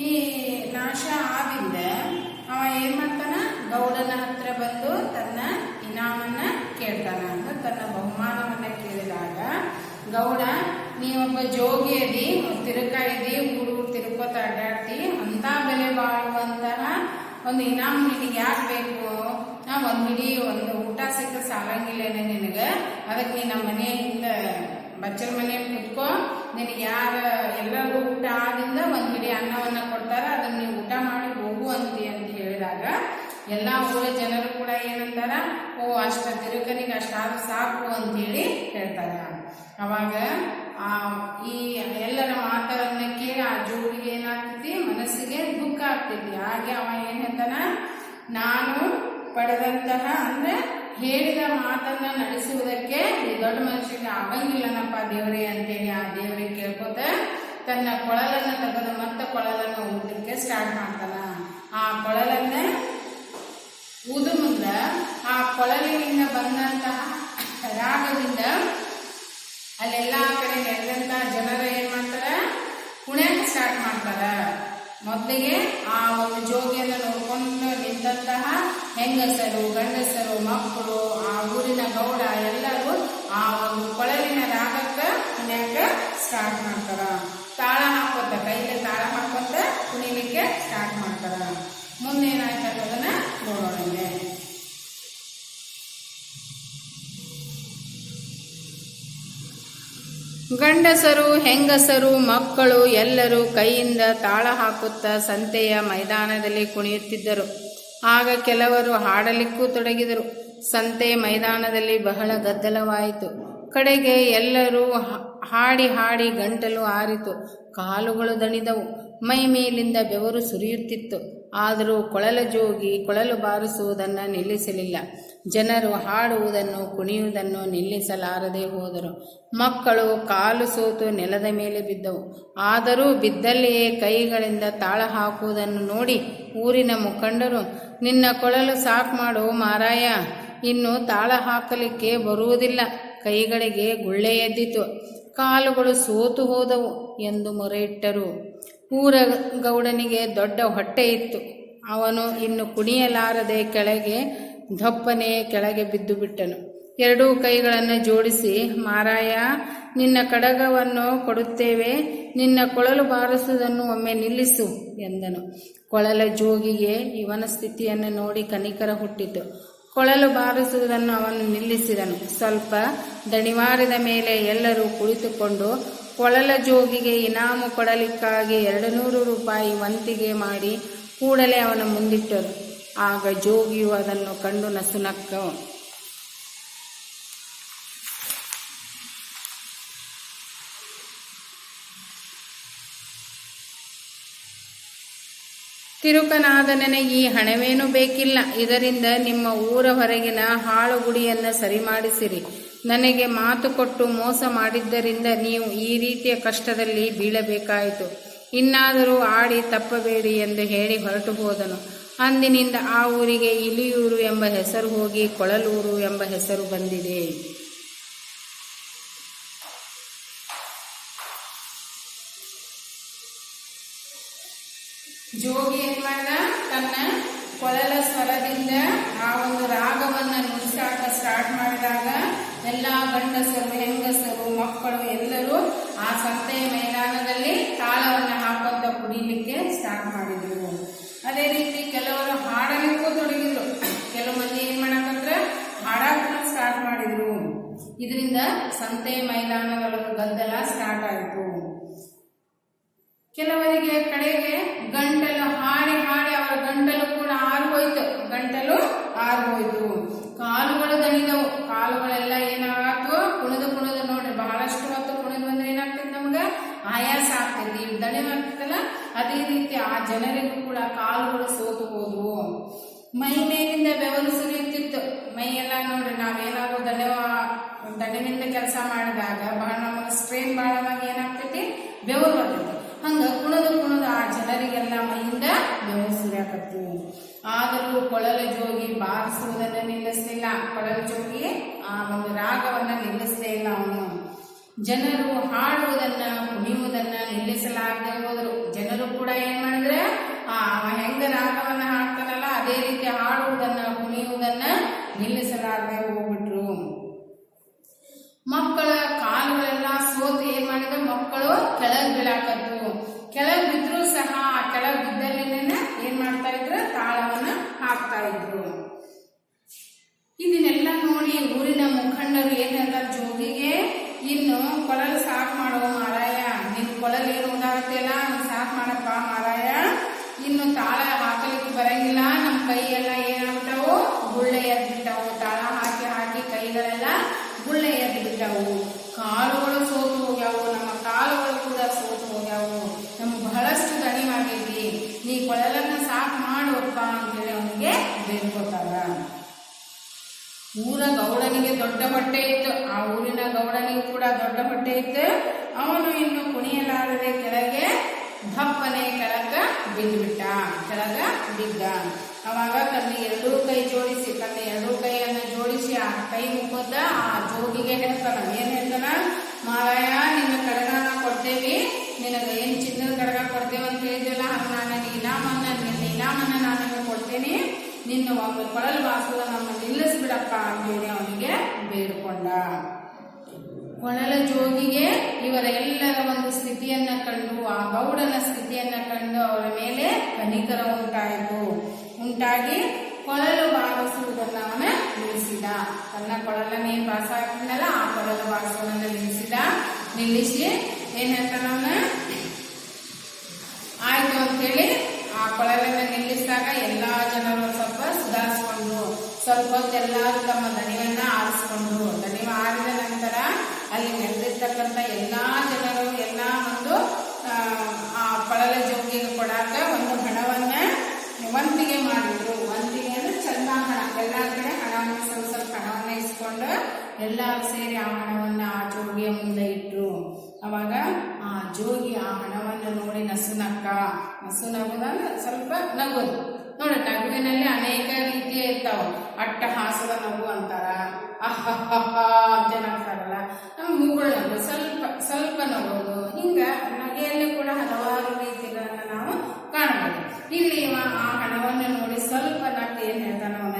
ಈ ನಾಶ ಆದಿಂದ ಅವ ಏನ್ ಮಾಡ್ತಾನ ಗೌಡನ ಹತ್ರ ಬಂದು ತನ್ನ ಇನಾಮನ್ನ ಕೇಳ್ತಾನ ಅಂತ ತನ್ನ ಬಹುಮಾನವನ್ನ ಕೇಳಿದಾಗ, ಗೌಡ ನೀವೊಬ್ಬ ಜೋಗಿ ಅದಿ ತಿರುಕ ಇದಿ ಊರು ತಿರುಕೋತ ಅಡ್ಡಾಡ್ತಿ ಅಂತ ಬೆಲೆ ಬಾಳುವಂತಹ ಒಂದು ಇನಾಮ್ ನಿನಗೆ ಯಾಕೆ ಬೇಕು? ಒಂದು ಹಿಡಿ ಒಂದು ಊಟ ಸಿಕ್ಕ ಸಾಲಂಗಿಲ್ಲೇನೆ ನಿನಗೆ? ಅದಕ್ಕೆ ನೀ ನಮ್ಮ ಮನೆ ಹಿಂದ ಬಚ್ಚಲ ಮನೆ ಕುತ್ಕೋ, ನಿನಗೆ ಯಾರ ಎಲ್ಲರಿಗೂ ಊಟ ಆದಿಂದ ಒಂದು ಹಿಡಿ ಅನ್ನವನ್ನು ಕೊಡ್ತಾರ, ಅದನ್ನು ನೀವು ಊಟ ಮಾಡಿ ಹೋಗು ಅಂತಿ ಅಂತ ಹೇಳಿದಾಗ, ಎಲ್ಲ ಊರ ಜನರು ಕೂಡ ಏನಂತಾರ, ಓ, ಅಷ್ಟ ತಿರುಕನಿಗೆ ಅಷ್ಟಾದ್ರೂ ಸಾಕು ಅಂತ ಹೇಳಿ ಹೇಳ್ತಾರ. ಅವಾಗ, ಆ, ಈ ಎಲ್ಲರ ಮಾತನ್ನ ಕೇಳಿ ಆ ಜೋಡಿಗೆ ಏನಾಗ್ತೈತಿ, ಮನಸ್ಸಿಗೆ ದುಃಖ ಆಗ್ತೈತಿ. ಹಾಗೆ ಅವ ಏನ್ ಹೇಳ್ತಾನ, ನಾನು ಪಡೆದಂತಹ ಅಂದ್ರೆ ಹೇಳಿದ ಮಾತನ್ನ ನಡೆಸುವುದಕ್ಕೆ ದೊಡ್ಡ ಮನುಷ್ಯನಿಗೆ ಆಗಂಗಿಲ್ಲನಪ್ಪ ದೇವರೇ ಅಂತೇಳಿ ಆ ದೇವರಿಗೆ ಕೇಳ್ಕೊತ. ತನ್ನ ಕೊಳಲನ್ನ ತೆಗೆದು ಮತ್ತೆ ಕೊಳಲನ್ನ ಊದಲಿಕ್ಕೆ ಸ್ಟಾರ್ಟ್ ಮಾಡ್ತಾನ. ಆ ಕೊಳಲನ್ನ ಊದು ಮುಂದ ಆ ಕೊಳಲಿನಿಂದ ಬಂದಂತಹ ರಾಗದಿಂದ ಅಲ್ಲೆಲ್ಲಾ ಕಡೆ ನೆರೆದಂತ ಜನರು ಏನ್ ಮಾಡ್ತಾರ? ಕುಣಿಯಕ್ಕೆ ಸ್ಟಾರ್ಟ್ ಮಾಡ್ತಾರ. ಮೊದಲಿಗೆ ಆ ಒಂದು ಜೋಗಿಯನ್ನು ನೋಡ್ಕೊಂಡು ನಿಂತಹ ಹೆಂಗಸರು ಗಂಡಸರು ಮಕ್ಕಳು ಆ ಊರಿನ ಗಂಡಸರು, ಹೆಂಗಸರು, ಮಕ್ಕಳು ಎಲ್ಲರೂ ಕೈಯಿಂದ ತಾಳ ಹಾಕುತ್ತಾ ಸಂತೆಯ ಮೈದಾನದಲ್ಲಿ ಕುಣಿಯುತ್ತಿದ್ದರು. ಆಗ ಕೆಲವರು ಹಾಡಲಿಕ್ಕೂ ತೊಡಗಿದರು. ಸಂತೆ ಮೈದಾನದಲ್ಲಿ ಬಹಳ ಗದ್ದಲವಾಯಿತು. ಕಡೆಗೆ ಎಲ್ಲರೂ ಹಾಡಿ ಹಾಡಿ ಗಂಟಲು ಆರಿತು. ಕಾಲುಗಳು ದಣಿದವು. ಮೈ ಮೇಲಿಂದ ಬೆವರು ಸುರಿಯುತ್ತಿತ್ತು. ಆದರೂ ಕೊಳಲ ಜೋಗಿ, ಕೊಳಲು ಬಾರಿಸುವುದನ್ನು ನಿಲ್ಲಿಸಲಿಲ್ಲ. ಜನರು ಹಾಡುವುದನ್ನು ಕುಣಿಯುವುದನ್ನು ನಿಲ್ಲಿಸಲಾರದೆ ಹೋದರು. ಮಕ್ಕಳು ಕಾಲು ಸೋತು ನೆಲದ ಮೇಲೆ ಬಿದ್ದವು. ಆದರೂ ಬಿದ್ದಲ್ಲಿಯೇ ಕೈಗಳಿಂದ ತಾಳ ಹಾಕುವುದನ್ನು ನೋಡಿ ಊರಿನ ಮುಖಂಡರು, ನಿನ್ನ ಕೊಳಲು ಸಾಕು ಮಾಡು ಮಾರಾಯ, ಇನ್ನು ತಾಳ ಹಾಕಲಿಕ್ಕೆ ಬರುವುದಿಲ್ಲ. ಕೈಗಳಿಗೆ ಗುಳ್ಳೆ ಎದ್ದಿತು. ಕಾಲುಗಳು ಸೋತು ಹೋದವು ಎಂದು ಮೊರೆಯಿಟ್ಟರು. ಊರ ಗೌಡನಿಗೆ ದೊಡ್ಡ ಹೊಟ್ಟೆ ಇತ್ತು ಅವನು ಇನ್ನು ಕುಣಿಯಲಾರದೆ ಕೆಳಗೆ ದಪ್ಪನೆ ಕೆಳಗೆ ಬಿದ್ದು ಬಿಟ್ಟನು. ಎರಡೂ ಕೈಗಳನ್ನು ಜೋಡಿಸಿ, ಮಾರಾಯ, ನಿನ್ನ ಕಡಗವನ್ನು ಕೊಡುತ್ತೇವೆ, ನಿನ್ನ ಕೊಳಲು ಬಾರಿಸುವುದನ್ನು ಒಮ್ಮೆ ನಿಲ್ಲಿಸು ಎಂದನು. ಕೊಳಲ ಜೋಗಿಗೆ ಇವನ ಸ್ಥಿತಿಯನ್ನು ನೋಡಿ ಕನಿಕರ ಹುಟ್ಟಿತು. ಕೊಳಲು ಬಾರಿಸುವುದನ್ನು ಅವನು ನಿಲ್ಲಿಸಿದನು. ಸ್ವಲ್ಪ ದಣಿವಾರಿದ ಮೇಲೆ ಎಲ್ಲರೂ ಕುಳಿತುಕೊಂಡು, ಕೊಳಲ ಜೋಗಿಗೆ ಇನಾಮು ಕೊಡಲಿಕ್ಕಾಗಿ ಎರಡು ನೂರು ರೂಪಾಯಿ ವಂತಿಗೆ ಮಾಡಿ, ಕೂಡಲೇ ಅವನ ಮುಂದಿಟ್ಟರು. ಆಗ ಜೋಗಿಯು ಅದನ್ನು ಕಂಡು ನಸುನಕ್ಕ. ತಿರುಕನಾದನೇ ಈ ಹಣವೇನೂ ಬೇಕಿಲ್ಲ. ಇದರಿಂದ ನಿಮ್ಮ ಊರ ಹೊರಗಿನ ಹಾಳು ಗುಡಿಯನ್ನು ಸರಿ ಮಾಡಿಸಿರಿ ನನಗೆ ಮಾತು ಕೊಟ್ಟು ಮೋಸ ಮಾಡಿದ್ದರಿಂದ ನೀವು ಈ ರೀತಿಯ ಕಷ್ಟದಲ್ಲಿ ಬೀಳಬೇಕಾಯಿತು. ಇನ್ನಾದರೂ ಆಡಿ ತಪ್ಪಬೇಡಿ ಎಂದು ಹೇಳಿ ಹೊರಟು ಹೋದನು. ಅಂದಿನಿಂದ ಆ ಊರಿಗೆ ಇಲಿಯೂರು ಎಂಬ ಹೆಸರು ಹೋಗಿ ಕೊಳಲೂರು ಎಂಬ ಹೆಸರು ಬಂದಿದೆ. ಜೋಗಿ ಏನ್ ತನ್ನ ಕೊಳಲ ಸ್ವರದಿಂದ ಆ ಒಂದು ರಾಗವನ್ನು ನುಡಿಸಾಕ ಸ್ಟಾರ್ಟ್ ಮಾಡಿದಾಗ ಎಲ್ಲಾ ಗಂಡಸರು ಗಂಟಲು ಆಗೋಯ್ತು. ಕಾಲುಗಳು ದಣಿದವು. ಕಾಲುಗಳೆಲ್ಲ ಏನಾಗತ್ತು ಕುಣಿದು ಕುಣಿದು ನೋಡ್ರಿ, ಬಹಳಷ್ಟು ಹೊತ್ತು ಕುಣಿದು ಅಂದ್ರೆ ಏನಾಗ್ತದೆ ನಮ್ಗ? ಆಯಾಸ ಆಗ್ತೈತಿ ದಣಿವಾಗ್ತದಲ್ಲ ಅದೇ ರೀತಿ ಆ ಜನರಿಗೂ ಕೂಡ ಕಾಲುಗಳು ಸೋತು ಮೈ ಮೇಲಿಂದ ಬೆವರು ಸುರಿಯುತ್ತಿತ್ತು. ಮೈ ಎಲ್ಲ ನೋಡ್ರಿ, ನಾವೇನಾದ್ರು ದಣಿವ ದಣಿವಿಂದ ಕೆಲಸ ಮಾಡಿದಾಗ ಬಹಳ ನಮಗೆ ಸ್ಟ್ರೇನ್ ಬಹಳವಾಗಿ ಏನಾಗ್ತೈತಿ? ಬೆವರು ಬರ್ತೈತಿ ಹಂಗ ಕುಣದು ಕುಣದು ಆ ಜನರಿಗೆಲ್ಲ ಮೈಯಿಂದ ಬೆವರು ಆದರೂ ಕೊಳಲ ಜೋಗಿ ಬಾರಿಸುವುದನ್ನು ನಿಲ್ಲಿಸಲಿಲ್ಲ. ಕೊಳಲ ಜೋಗಿ ಆ ಒಂದು ರಾಗವನ್ನ ನಿಲ್ಲಿಸಲೇ ಇಲ್ಲ ಅವನು. ಜನರು ಹಾಡುವುದನ್ನ, ಕುಣಿಯುವುದನ್ನ ನಿಲ್ಲಿಸಲಾರದೆ ಹೋದರು. ಜನರು ಕೂಡ ಏನ್ ಮಾಡಿದ್ರೆ, ಆ ಹೆಂಗ ರಾಗವನ್ನ ಹಾಡ್ತಾನಲ್ಲ, ಅದೇ ರೀತಿ ಹಾಡುವುದನ್ನ, ಕುಣಿಯುವುದನ್ನ ನಿಲ್ಲಿಸಲಾರದೆ ಹೋಗ್ಬಿಟ್ರು. ಮಕ್ಕಳ ಕಾಲುಗಳೆಲ್ಲ ಸೋತು ಏನ್ ಮಾಡಿದ್ರೆ, ಮಕ್ಕಳು ಕೆಳಗೆ ಬೀಳಾಕತ್ತು. ಕೆಳಗ್ ಬಿದ್ರು ಸಹ ಕೆಳಗ್ ಬಿದ್ದಲ್ಲಿನ ಏನ್ ಮಾಡ್ತಾ ಇದ್ರು? ತಾಳವನ್ನ ಹಾಕ್ತಾ ಇದ್ರು. ಇದನ್ನೆಲ್ಲ ನೋಡಿ ಊರಿನ ಮುಖಂಡರು ಏನ್ ಹೇಳ್ತಾರೆ ಜೋಗಿಗೆ, ಇನ್ನು ಕೊಳಲು ಸಾಕ್ ಮಾಡೋ ಮಾರಾಯ. ನಿನ್ ಕೊಳಲು ಏನು ಉದಾಹತ್ತೆಲ್ಲ ಸಾಕ್ ಮಾಡಪ್ಪ ಮಾರಾಯ. ಇನ್ನು ತಾಳ ಹಾಕಲಿಕ್ಕೆ ಬರಂಗಿಲ್ಲ. ನಮ್ ಕೈ ಎಲ್ಲ ಏನಾಗ್ಬಿಟ್ಟವು? ಗುಳ್ಳೆ ಎದ್ಬಿಟ್ಟವು ತಾಳ ಹಾಕಿ ಹಾಕಿ ಕೈಗಳೆಲ್ಲ ಗುಳ್ಳೆ ಎದ್ದು ಬಿಟ್ಟವು ಕಾಲುಗಳು ಸೋತು ಹೋಗ್ಯಾವು ನಮ್ಮ ಕಾಲುಗಳು ಕೂಡ ಸೋತು ಹೋಗ್ಯಾವು ನಮ್ಗೆ ಬಹಳಷ್ಟು ದಣಿವಾಗೈತಿ ನೀ ಕೊಳಲನ್ನ ಸಾಕ್ ಮಾಡುವಪ್ಪ ಅಂತೇಳಿ ಅವನಿಗೆ ಬೇಡ್ಕೋತಾರ ಊರ ಗೌಡನಿಗೆ ದೊಡ್ಡ ಬಟ್ಟೆ ಇತ್ತು. ಆ ಊರಿನ ಗೌಡನಿಗೆ ಕೂಡ ದೊಡ್ಡ ಬಟ್ಟೆ ಇತ್ತು. ಅವನು ಇನ್ನು ಕುಣಿಯಲಾರದೆ ಕೆಳಗೆ ಧಪ್ಪನೆ ಕೆಳಗ ಬಿದ್ದುಬಿಟ್ಟ. ಕೆಳಗ ಬಿದ್ದ. ಅವಾಗ ತನ್ನ ಎರಡೂ ಕೈ ಜೋಡಿಸಿ ತನ್ನ ಎರಡೂ ಕೈಯನ್ನು ಜೋಡಿಸಿ ಆ ಕೈ ಮುಖದ ಆ ಜೋಗಿಗೆ ಹೇಳ್ತಾನ, ಏನ್ ಹೇಳ್ತಾನ? ಮಾರಾಯ, ನಿನ್ನ ಕಡಗಾನ ಕೊಡ್ತೇವಿ. ನಿನಗ ಏನ್ ಚಿನ್ನದ ಕಡಗ ಕೊಡ್ತೇವೆ ಅಂತ ಹೇಳಿದ್ರಲ್ಲ ಹಂಗ ನಾನು ಇನಾಮನ್ನ ನಿನ್ನ ಇನಾಮನ್ನ ನಾನು ಕೊಡ್ತೇನೆ. ನಿನ್ನ ಒಂದು ಕೊಳಲು ವಾಸುವ ನಿಲ್ಲಿಸ್ಬಿಡಪ್ಪ ಅಂತೇಳಿ ಅವನಿಗೆ ಬೇಡಿಕೊಂಡ. ಕೊಳಲ ಜೋಗಿಗೆ ಇವರ ಎಲ್ಲರ ಒಂದು ಸ್ಥಿತಿಯನ್ನ ಕಂಡು, ಆ ಗೌಡನ ಸ್ಥಿತಿಯನ್ನ ಕಂಡು ಅವರ ಮೇಲೆ ಕನಿಕರ ಉಂಟಾಯಿತು. ಉಂಟಾಗಿ ಕೊಳಲು ಬಾರಿಸುವುದನ್ನು ಅವನ ನಿಲ್ಲಿಸಿದ. ತನ್ನ ಕೊಳಲನೇ ಬಾಸ ಹಾಕಿದ್ನಲ್ಲ ಆ ಕೊಳಲು ಬಾರಿಸುವುದನ್ನು ನಿಲ್ಲಿಸಿದ. ನಿಲ್ಲಿಸಿ ಏನ್ ಹೇಳ್ತಾನ ಅವನ ಆಯ್ತು ಅಂತೇಳಿ ಆ ಕೊಳಲನ್ನ ನಿಲ್ಲಿಸಿದಾಗ ಎಲ್ಲಾ ಜನರು ಸ್ವಲ್ಪ ಸುಧಾರಿಸ್ಕೊಂಡ್ರು ಸ್ವಲ್ಪ ಹೊತ್ತು ತಮ್ಮ ದಣಿವನ್ನ ಆರಿಸ್ಕೊಂಡ್ರು. ದಣಿವ ಆರಿದ ನಂತರ ಅಲ್ಲಿ ನೆರೆದಿರ್ತಕ್ಕಂಥ ಎಲ್ಲಾ ಜನರು ಎಲ್ಲ ಒಂದು ಆ, ಪಳಲ ಜೋಗಿಗೆ ಕೊಡಾಕ ಒಂದು ಹಣವನ್ನ ವಂತಿಗೆ ಮಾಡಿದ್ರು. ವಂತಿಗೆ ಅಂದ್ರೆ ಚಂದ ಹಣ. ಕಡೆ ಹಣವನ್ನ ಸ್ವಲ್ಪ ಸ್ವಲ್ಪ ಹಣವನ್ನ ಇಸ್ಕೊಂಡು ಎಲ್ಲರೂ ಸೇರಿ ಆ ಹಣವನ್ನ ಆ ಜೋಗಿಯ ಮುಂದೆ ಇಟ್ರು. ಅವಾಗ ಆ ಜೋಗಿ ಆ ಹಣವನ್ನು ನೋಡಿ ನಸು ನಕ್ಕ ನಸು ನಗುದಂದ್ರೆ ಸ್ವಲ್ಪ ನಗೋದು ನೋಡಿ ನಗುವಿನಲ್ಲಿ ಅನೇಕ ರೀತಿಯ ಇರ್ತಾವ. ಅಟ್ಟಹಾಸದ ನಗು ಅಂತಾರ. ಅಹ್ ಅಂತ ನಗ್ತಾರಲ್ಲ ನಮ್ಗೆ ಮೂಗುಳು ನಗು ಸ್ವಲ್ಪ ಸ್ವಲ್ಪ ನಗೋದು. ಹಿಂಗ ನಗೆಯಲ್ಲಿ ಕೂಡ ಹಲವಾರು ರೀತಿಗಳನ್ನ ನಾವು ಕಾಣಬಹುದು ಇಲ್ಲಿ ಇವ ಆ ಹಣವನ್ನು ನೋಡಿ ಸ್ವಲ್ಪ ನಕ್ಕ ಏನ್ ಹೇಳ್ತಾನ ಅವನ?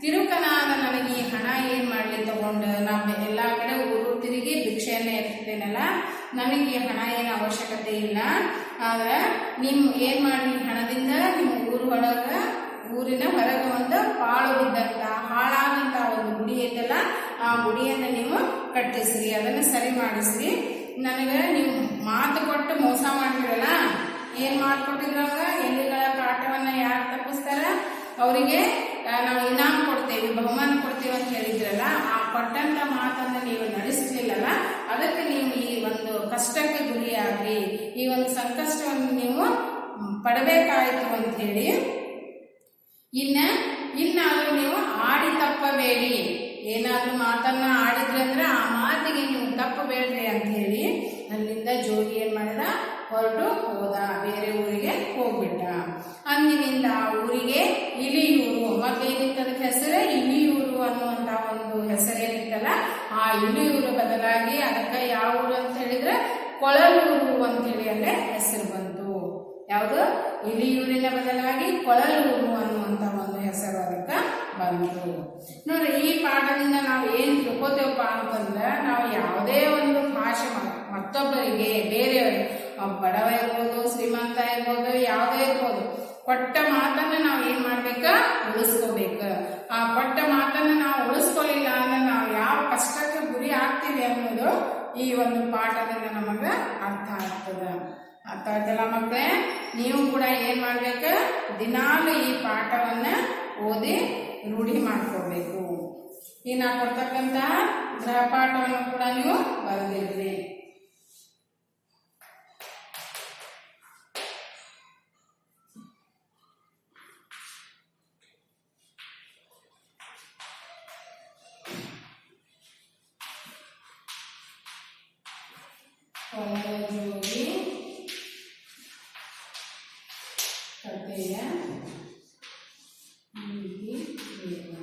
ತಿರುಕನಾದ ನನಗೆ ಈ ಹಣ ಏನ್ ಮಾಡ್ಲಿ ತಗೊಂಡು? ನಾ ಎಲ್ಲಾ ಕಡೆ ಊರು ತಿರುಗಿ ಭಿಕ್ಷೆಯನ್ನ ಎತ್ತೇನಲ್ಲ ನನಗೆ ಈ ಹಣ ಏನು ಅವಶ್ಯಕತೆ ಇಲ್ಲ. ಆದ್ರೆ ನಿಮ್ ಏನ್ ಮಾಡಿ ಹಣದಿಂದ ನಿಮ್ಮ ಊರು ಒಳಗ ಊರಿನ ಹೊರಗೆ ಒಂದು ಪಾಳು ಬಿದ್ದಂತ, ಹಾಳಾದಂತ ಒಂದು ಗುಡಿ ಐತಲ್ಲ, ಆ ಗುಡಿಯನ್ನ ನೀವು ಕಟ್ಟಿಸ್ರಿ, ಅದನ್ನ ಸರಿ ಮಾಡಿಸ್ರಿ. ನನಗೆ ನೀವು ಮಾತು ಕೊಟ್ಟು ಮೋಸ ಮಾಡಿದ್ರಲ್ಲ ಏನ್ ಮಾಡ್ಕೊಟ್ಟಿದ್ರ ಎಲ್ಲಿಗಳ ಕಾಟವನ್ನ ಯಾರು ತಪ್ಪಿಸ್ತಾರ? ಅವರಿಗೆ ನಾವು ಇನಾಮ್ ಕೊಡ್ತೇವೆ, ಬಹುಮಾನ ಕೊಡ್ತೇವೆ ಅಂತ ಹೇಳಿದ್ರಲ್ಲ, ಆ ಕೊಟ್ಟಂತ ಮಾತನ್ನ ನೀವು ನಡೆಸಲಿಲ್ಲಲ್ಲ ಅದಕ್ಕೆ ನೀವು ಈ ಒಂದು ಕಷ್ಟಕ್ಕೆ ಗುರಿಯಾಗ್ರಿ ಈ ಒಂದು ಸಂಕಷ್ಟವನ್ನು ನೀವು ಪಡಬೇಕಾಯಿತು ಅಂತ ಹೇಳಿ ಇನ್ನ, ಇನ್ನಾದ್ರೂ ನೀವು ಆಡಿ ತಪ್ಪಬೇಡಿ. ಏನಾದ್ರೂ ಮಾತನ್ನ ಆಡಿದ್ರಿ ಅಂದ್ರೆ ಆ ಮಾತಿಗೆ ನೀವು ತಪ್ಪಬೇಡ್ರಿ ಅಂತ ಹೇಳಿ ಜೋಗಿ ಏನು ಮಾಡಿದ? ಹೊರಟು ಹೋದ. ಬೇರೆ ಊರಿಗೆ ಹೋಗ್ಬಿಟ್ಟ. ಅಂದಿನಿಂದ ಆ ಊರಿಗೆ ಇಲಿಯೂರು. ಮತ್ತೇನಿತ್ತು ಅದಕ್ಕೆ ಹೆಸರೇ? ಇಲಿಯೂರು ಅನ್ನುವಂತ ಒಂದು ಹೆಸರೇನಿತ್ತಲ್ಲ ಆ ಇಲಿಯೂರು ಬದಲಾಗಿ ಅದಕ್ಕೆ ಯಾವ ಊರು ಅಂತ ಹೇಳಿದ್ರೆ ಕೊಳಲೂರು ಅಂತೇಳಿ ಅಲ್ಲೇ ಹೆಸರು ಬಂತು. ಯಾವುದು? ಇಲಿಯೂರಿನ ಬದಲಾಗಿ ಕೊಳಲೂರು ಅನ್ನುವಂತ ಒಂದು ಹೆಸರು ಅದಕ್ಕೆ ಬಂತು. ನೋಡ್ರಿ, ಈ ಪಾಠದಿಂದ ನಾವು ಏನು ತಿಳ್ಕೋತೇವಪ್ಪ ಅಂತಂದ್ರೆ, ನಾವು ಯಾವುದೇ ಒಂದು ಭಾಷೆ ಮ- ಮತ್ತೊಬ್ಬರಿಗೆ ಬೇರೆಯವರಿಗೆ ಬಡವ ಇರ್ಬೋದು, ಶ್ರೀಮಂತ ಇರ್ಬೋದು, ಯಾವುದೇ ಇರ್ಬೋದು ಕೊಟ್ಟ ಮಾತನ್ನ ನಾವು ಏನ್ ಮಾಡ್ಬೇಕ? ಉಳಿಸ್ಕೋಬೇಕ. ಆ ಕೊಟ್ಟ ಮಾತನ್ನ ನಾವು ಉಳಿಸ್ಕೊಳ್ಳಿಲ್ಲ ಅಂದ್ರೆ ನಾವು ಯಾವ ಕಷ್ಟಕ್ಕೆ ಗುರಿ ಆಗ್ತೀವಿ ಅನ್ನೋದು ಈ ಒಂದು ಪಾಠದಿಂದ ನಮಗ ಅರ್ಥ ಆಗ್ತದ. ಅರ್ಥ ಆಯ್ತಲ್ಲ ಮಕ್ಕಳೇ ನೀವು ಕೂಡ ಏನ್ ಮಾಡ್ಬೇಕು? ದಿನಾಲು ಈ ಪಾಠವನ್ನ ಓದಿ ರೂಢಿ ಮಾಡ್ಕೋಬೇಕು. ಈ ನಾ ಗೃಹ ಗೃಹಪಾಠವನ್ನು ಕೂಡ ನೀವು ಬರೆದಿರ್ರಿ. ಜೋಗಿ ಕಥೆಯ ನೀತಿ ಏನು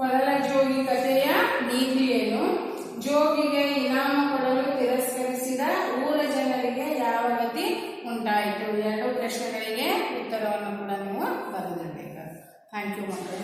ಕೊಳಲ ಜೋಗಿ ಕಥೆಯ ಏನು ಜೋಗಿಗೆ ಇನಾಮ ಕೊಡಲು ತಿರಸ್ಕರಿಸಿದ ಊರ ಜನರಿಗೆ ಯಾವ ಗತಿ ಉಂಟಾಯಿತು? ಎರಡು ಪ್ರಶ್ನೆಗಳಿಗೆ ಉತ್ತರವನ್ನು ಕೂಡ ನೀವು ಬರೆದಿರಬೇಕು. ಥ್ಯಾಂಕ್ ಯು ಮಕ್ಕಳೇ.